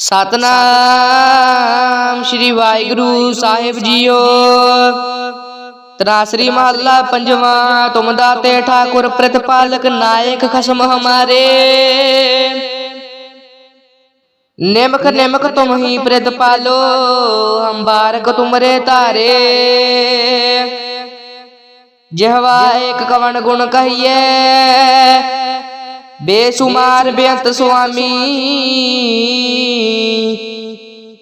ਸਤਨਾਮ ਸ੍ਰੀ ਵਾਹਿਗੁਰੂ ਸਾਹਿਬ ਜੀਓ। ਤਰਾਸਰੀ ਮਹੱਲਾ ਪੰਜਵਾਂ, ਤੁਮ ਦਾਤੇ ਠਾਕੁਰ ਪ੍ਰਤਪਾਲਕ ਨਾਇਕ ਖਸਮ ਹਮਾਰੇ। ਨਿਮਕ ਨਿਮਕ ਤੁਮ ਹੀ ਪ੍ਰਤਪਾਲੋ, ਹਮ ਬਾਰਕ ਤੁਮਰੇ ਧਾਰੇ। ਜਿਹਵਾ ਏਕ ਕਵਣ ਗੁਣ ਕਹੀਏ ਬੇਸੁਮਾਰ ਬੇਅੰਤ ਸੁਆਮੀ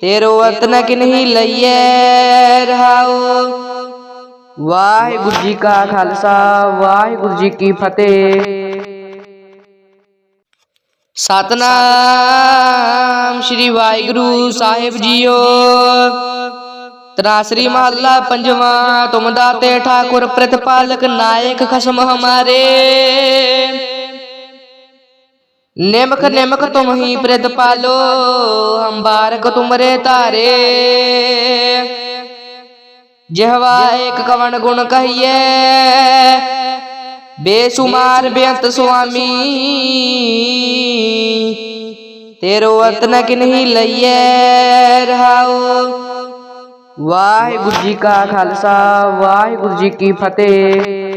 ਤੇਰੋ ਅੰਤ ਨ ਕਿਨਹੀ ਲਈਐ ਰਹਾਉ ਵਾਹਿਗੁਰੂ ਜੀ ਕਾ ਖਾਲਸਾ ਵਾਹਿਗੁਰੂ ਜੀ ਕੀ ਫਤਿਹ ਸਤਨਾਮ ਸ੍ਰੀ ਵਾਹਿਗੁਰੂ ਸਾਹਿਬ ਜੀਓ ਤਰਾਸਰੀ ਮਹੱਲਾ ਪੰਜਵਾਂ ਤੁਮ ਦਾਤੇ ਠਾਕੁਰ ਪ੍ਰਤਪਾਲਕ ਨਾਇਕ ਖਸਮ ਹਮਾਰੇ नेमक नेमक तुम ही प्रद पालो, हम बारक तुमरे तारे। जहवा एक कवन गुण कहिए बेसुमार बेअंत स्वामी। तेरो अंत न किन्हीं लइए रहाओ। वाहे गुरु जी का खालसा वाहे गुरु जी की फतेह।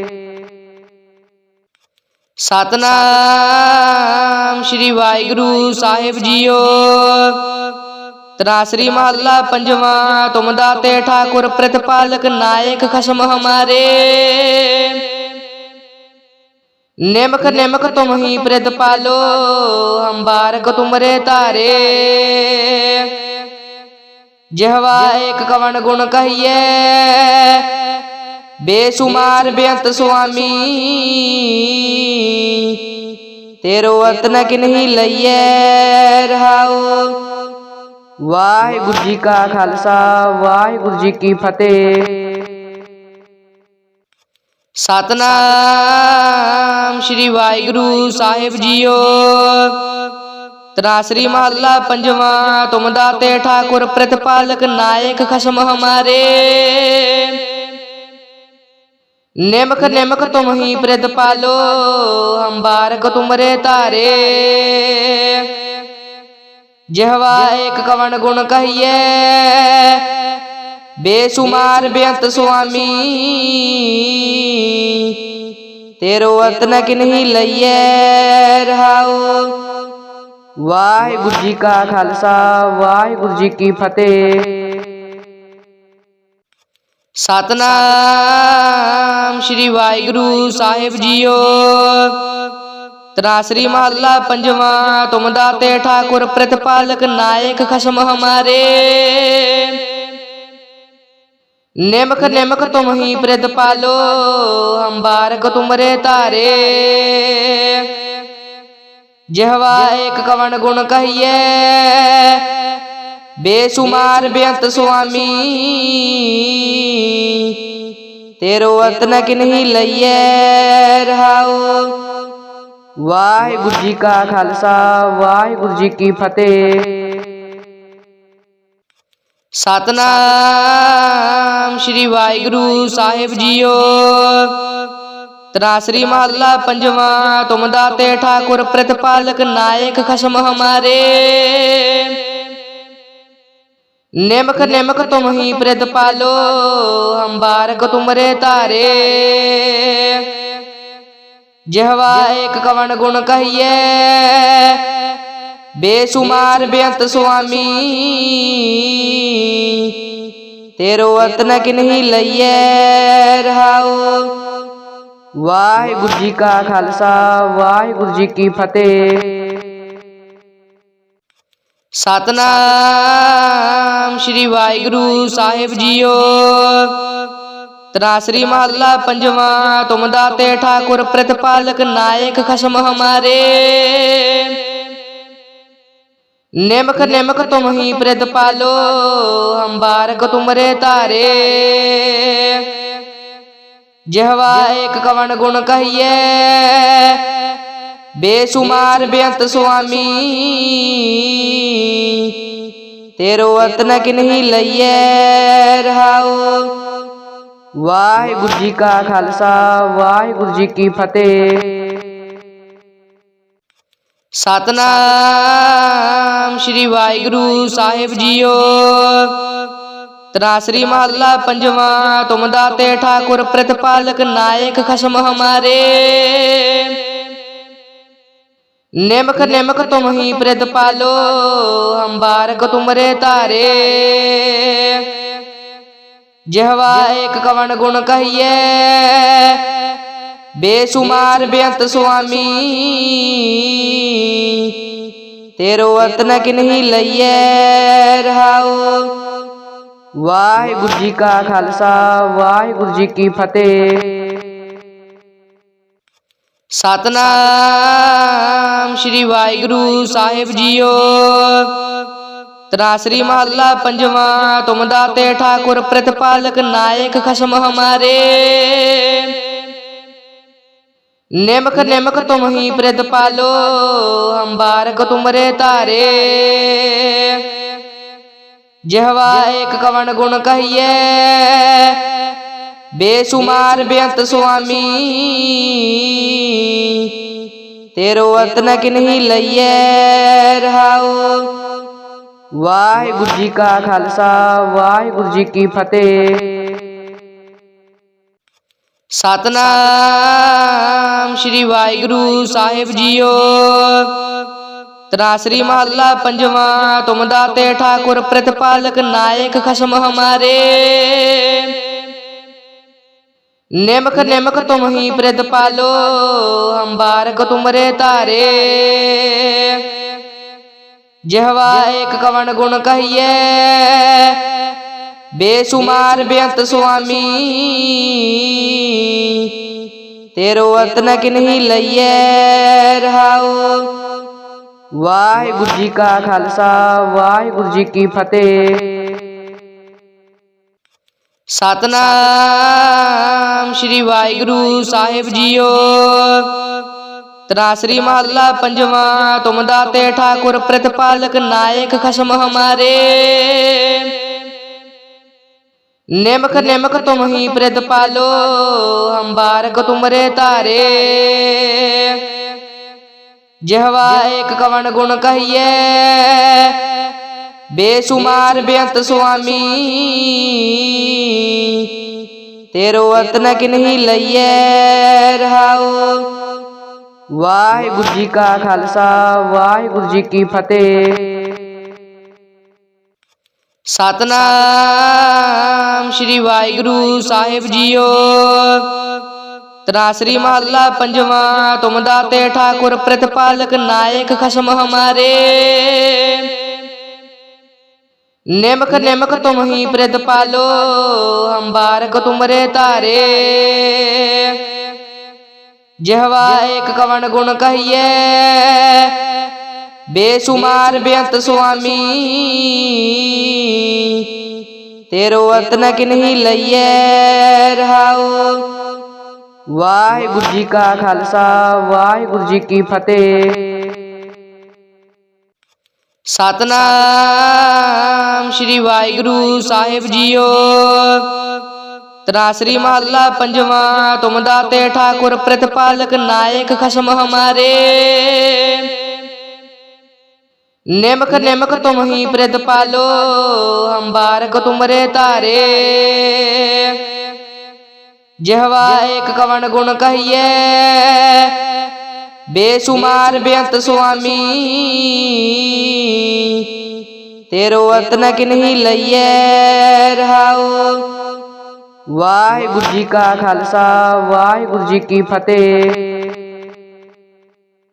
ਸਤਨਾਮ ਸ੍ਰੀ ਵਾਹਿਗੁਰੂ ਸਾਹਿਬ ਜੀਓ। ਤਰਾਸਰੀ ਮਹੱਲਾ ਪੰਜਵਾਂ, ਤੁਮ ਦਾਤੇ ਠਾਕੁਰ ਪ੍ਰਤਪਾਲਕ ਨਾਇਕ ਖਸਮ ਹਮਾਰੇ। ਨਿਮਕ ਨਿਮਕ ਤੁਮ ਹੀ ਪ੍ਰਤਪਾਲੋ, ਹਮ ਬਾਰਕ ਤੁਮਰੇ ਧਾਰੇ। ਜਿਹਵਾ ਏਕ ਕਵਣ ਗੁਣ ਕਹੀਏ ਬੇਸੁਮਾਰ ਬੇਅੰਤ ਸੁਆਮੀ ਤੇਰੋ ਅੰਤ ਨ ਕਿਨਹੀ ਲਈਐ ਰਹਾਉ ਵਾਹਿਗੁਰੂ ਜੀ ਕਾ ਖਾਲਸਾ ਵਾਹਿਗੁਰੂ ਜੀ ਕੀ ਫਤਿਹ ਸਤਨਾਮ ਸ੍ਰੀ ਵਾਹਿਗੁਰੂ ਸਾਹਿਬ ਜੀਓ ਤਰਾਸਰੀ ਮਹੱਲਾ ਪੰਜਵਾਂ ਤੁਮ ਦਾਤੇ ਠਾਕੁਰ ਪ੍ਰਤਪਾਲਕ ਨਾਇਕ ਖਸਮ ਹਮਾਰੇ नेमक नेमक तुम ही प्रेत पालो, हम बारक तुमरे तारे। जहवा एक कवन गुण कहिए बेसुमार बेअंत स्वामी। तेरो अंत न किन्हीं लइए रहाओ। वाहिगुरु जी का खालसा, वाहिगुरु जी की फतेह। ਸਤਨਾਮ ਸ੍ਰੀ ਵਾਹਿਗੁਰੂ ਸਾਹਿਬ ਜੀਓ। ਤਰਾਸਰੀ ਮਹੱਲਾ ਪੰਜਵਾਂ ਤੁਮ ਦਾਤੇ ਠਾਕੁਰ ਪ੍ਰਤਪਾਲਕ ਨਾਇਕ ਖਸਮ ਹਮਾਰੇ। ਨਿਮਕ ਨਿਮਕ ਤੁਮ ਹੀ ਪ੍ਰਤਪਾਲੋ ਹਮ ਬਾਰਕ ਤੁਮਰੇ ਧਾਰੇ। ਜਿਹਵਾ ਏਕ ਕਵਣ ਗੁਣ ਕਹੀਏ बेसुमार व्यंत स्वामी तेरो अतनक नहीं लइए रहाओ। वाहिगुरु जी का खालसा वाहिगुरु जी की फतेह। सतनाम श्री वाहिगुरु साहेब जीओ त्रासरी महला पंजवा तुम दाते ठाकुर प्रतिपालक नायक खसम हमारे। नेमख नेमख तुम ही प्रद पालो, हम बारक तुमरे तारे। जहवा एक कवन गुण कहिए बेसुमार बेअंत स्वामी। तेरो अतन कि नहीं लइए रहाओ। वाहे गुरु जी का खालसा वाहे गुरु जी की फतेह। ਸਤਨਾਮ ਸ੍ਰੀ ਵਾਹਿਗੁਰੂ ਸਾਹਿਬ ਜੀਓ। ਤਰਾਸਰੀ ਮਹੱਲਾ ਪੰਜਵਾਂ ਤੁਮ ਦਾਤੇ ਠਾਕੁਰ ਪ੍ਰਤਪਾਲਕ ਨਾਇਕ ਖਸਮ ਹਮਾਰੇ। ਨਿਮਕ ਨਿਮਕ ਤੁਮ ਹੀ ਪ੍ਰਤਪਾਲੋ ਹਮ ਬਾਰਕ ਤੁਮਰੇ ਧਾਰੇ। ਜਿਹਵਾ ਏਕ ਕਵਣ ਗੁਣ ਕਹੀਏ ਬੇਸੁਮਾਰ ਬੇਅੰਤ ਸੁਆਮੀ ਤੇਰੋ ਅੰਤ ਨ ਕਿਨਹੀ ਲਈਐ ਰਹਾਉ ਵਾਹਿਗੁਰੂ ਜੀ ਕਾ ਖਾਲਸਾ ਵਾਹਿਗੁਰੂ ਜੀ ਕੀ ਫਤਿਹ ਸਤਨਾਮ ਸ੍ਰੀ ਵਾਹਿਗੁਰੂ ਸਾਹਿਬ ਜੀਓ ਤਰਾਸਰੀ ਮਹੱਲਾ ਪੰਜਵਾਂ ਤੁਮ ਦਾਤੇ ਠਾਕੁਰ ਪ੍ਰਤਪਾਲਕ ਨਾਇਕ ਖਸਮ ਹਮਾਰੇ नेमख नेमख तुम ही प्रेत पालो, हम बारक तुमरे तारे। जहवा एक कवन गुण कहिए बेसुमार बेअंत स्वामी। तेरो अतन कि नहीं लइए रहाओ। वाहे गुरु जी का खालसा वाहे गुरु जी की फतेह। ਸਤਨਾਮ ਸ੍ਰੀ ਵਾਹਿਗੁਰੂ ਸਾਹਿਬ ਜੀਓ। ਤਰਾਸਰੀ ਮਹੱਲਾ ਪੰਜਵਾਂ, ਤੁਮ ਦਾਤੇ ਠਾਕੁਰ ਪ੍ਰਤਪਾਲਕ ਨਾਇਕ ਖਸਮ ਹਮਾਰੇ। ਨਿਮਖ ਨਿਮਖ ਤੁਮ ਹੀ ਪ੍ਰਤਪਾਲੋ ਹਮ ਬਾਰਕ ਤੁਮਰੇ ਧਾਰੇ। ਜਿਹਵਾ ਏਕ ਕਵਣ ਗੁਣ ਕਹੀਏ ਬੇਸੁਮਾਰ ਬੇਅੰਤ ਸੁਆਮੀ ਤੇਰੋ ਅਤਨ ਕਿਨਹੀ ਲਈਐ ਰਹਾਉ ਵਾਹਿਗੁਰੂ ਜੀ ਕਾ ਖਾਲਸਾ ਵਾਹਿਗੁਰੂ ਜੀ ਕੀ ਫਤਿਹ ਸਤਨਾਮ ਸ੍ਰੀ ਵਾਹਿਗੁਰੂ ਸਾਹਿਬ ਜੀਓ ਤਰਾਸਰੀ ਮਹੱਲਾ ਪੰਜਵਾਂ ਤੁਮ ਦਾਤੇ ਠਾਕੁਰ ਪ੍ਰਤਪਾਲਕ ਨਾਇਕ ਖਸਮ ਹਮਾਰੇ नेमक नेमक तुम ही प्रद पालो, हम बारक तुमरे तारे। जहवा एक कवन गुण कहिए बेसुमार बेअंत स्वामी। तेरो अतन कि नहीं लइए रहाओ। वाहेगुरु जी का खालसा, वाहेगुरु जी की फतेह। ਸਤਨਾਮ ਸ੍ਰੀ ਵਾਹਿਗੁਰੂ ਸਾਹਿਬ ਜੀਓ। ਤਰਾਸਰੀ ਮਹੱਲਾ ਪੰਜਵਾਂ, ਤੁਮ ਦਾਤੇ ਠਾਕੁਰ ਪ੍ਰਤਪਾਲਕ ਨਾਇਕ ਖਸਮ ਹਮਾਰੇ। ਨਿਮਖ ਨਿਮਖ ਤੁਮ ਹੀ ਪ੍ਰਤਪਾਲੋ, ਹਮ ਬਾਰਕ ਤੁਮਰੇ ਧਾਰੇ। ਜਿਹਵਾ ਏਕ ਕਵਣ ਗੁਣ ਕਹੀਏ बेसुमार व्यंत स्वामी तेरो अतना कि नहीं लइए रहाओ। वाहेगुरु जी का खालसा वाहेगुरु जी की फतेह। सतनाम श्री वाहेगुरु साहेब जीओ त्रासरी महला पंजवा तुम दाते ठाकुर प्रतिपालक नायक खसम हमारे। नेमक नेमक तुम ही प्रद पालो, हम बारक तुमरे तारे। जहवा एक कवन गुण कहिए बेसुमार बेअंत स्वामी। तेरो अंत न कि नहीं लइए रहाओ। वाहे गुरु जी का खालसा वाहे गुरु जी की फतेह। ਸਤਨਾਮ ਸ੍ਰੀ ਵਾਹਿਗੁਰੂ ਸਾਹਿਬ ਜੀਓ। ਤਰਾਸਰੀ ਮਹੱਲਾ ਪੰਜਵਾਂ, ਤੁਮ ਦਾਤੇ ਠਾਕੁਰ ਪ੍ਰਤਪਾਲਕ ਨਾਇਕ ਖਸਮ ਹਮਾਰੇ। ਨਿਮਖ ਨਿਮਖ ਤੁਮ ਹੀ ਪ੍ਰਤਪਾਲੋ ਹਮ ਬਾਰਕ ਤੁਮਰੇ ਧਾਰੇ। ਜਿਹਵਾ ਏਕ ਕਵਣ ਗੁਣ ਕਹੀਏ बेशुमार व्यंत स्वामी, तेरो अतनक नहीं लइए रहाओ। वाहे गुरु जी का खालसा वाहे गुरु जी की फतेह।